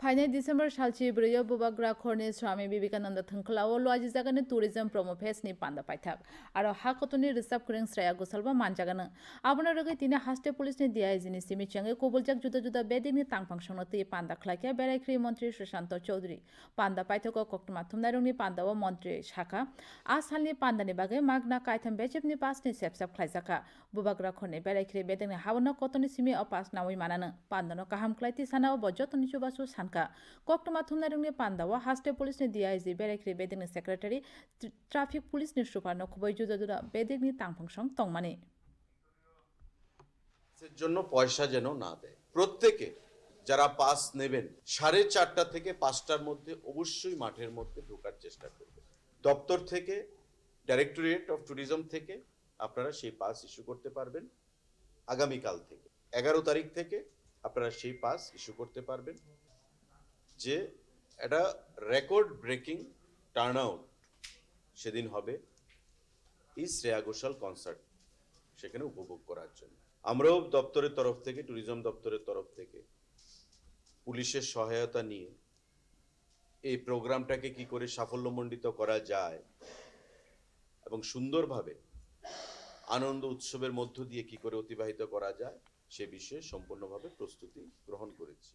Final December ಶಾಲ್ಚಿ ಬ್ರಿಯೋ ಬುಬಗ್ರಾ ಖರ್ನಿ ಸ್ವಾಮಿ ವಿವೇಕಾನಂದ ಥಂಕಲಾವ ಲೋಜಿ ಜಾಗನಿ ಟೂರಿಸಮ್ ಪ್ರಮೋಫೆಸ್ ನಿ ಪಾಂದ পাইথাক আৰু হা কটনি ৰিচাৰ্ভ কৰিং শ্ৰেয়া গোচালবা মানজাগান আপোনাৰ ৰগে তিনি হাষ্টে পুলিচনি দিয়া জিনি সিমি চেঙে কবলজাক জুদা জুদা বেদিংনি তাংফাং সংন তুই পান্দা খ্লাইকে বেড়াইখ্রি মন্ত্রী সুশান্ত চৌধুরী পান্দা পাইথক কক্তমা থুমদারুংনি পান্দা ও মন্ত্রী শাখা আ সালনি পান্দানি বাগে মাগনা কাইথাম বেচেপনি পাসনি সেপসাপ খ্লাইজাকা বুবাগ্রা খনে বেড়াইখ্রি বেদিংনি হাওনা কতনি সিমি অ পাস নাউই মানানো পান্দানো কাহাম খ্লাইতি সানা ও বজতনি চুবাসু সান anka kokma thumna ringne pandawa haste police ne dia ji berek re beding secretary traffic police ne super no khoboi juda juda beding ni tangphang song tongmani এর জন্য পয়সা যেন না দেয়। প্রত্যেকে যারা পাস নেবেন, সাড়ে চারটা থেকে পাঁচটার মধ্যে অবশ্যই মাঠের মধ্যে ঢোকার চেষ্টা করবেন। দপ্তর থেকে, ডাইরেক্টরেট অফ ট্যুরিজম থেকে আপনারা সেই পাস ইস্যু করতে পারবেন। আগামীকাল থেকে, এগারো তারিখ থেকে আপনারা সেই পাস ইস্যু করতে পারবেন। যে একটা রেকর্ড ব্রেকিং টার্ন আউট সেদিন হবে এই শ্রেয়া ঘোষাল কনসার্ট সেখানে উপভোগ করার জন্য। আমরাও দপ্তরের তরফ থেকে ট্যুরিজম দপ্তরের তরফ থেকে পুলিশের সহায়তা নিয়ে এই প্রোগ্রামটাকে কি করে সাফল্যমণ্ডিত করা যায় এবং সুন্দরভাবে আনন্দ উৎসবের মধ্য দিয়ে কি করে অতিবাহিত করা যায় সে বিষয়ে সম্পূর্ণভাবে প্রস্তুতি গ্রহণ করেছি।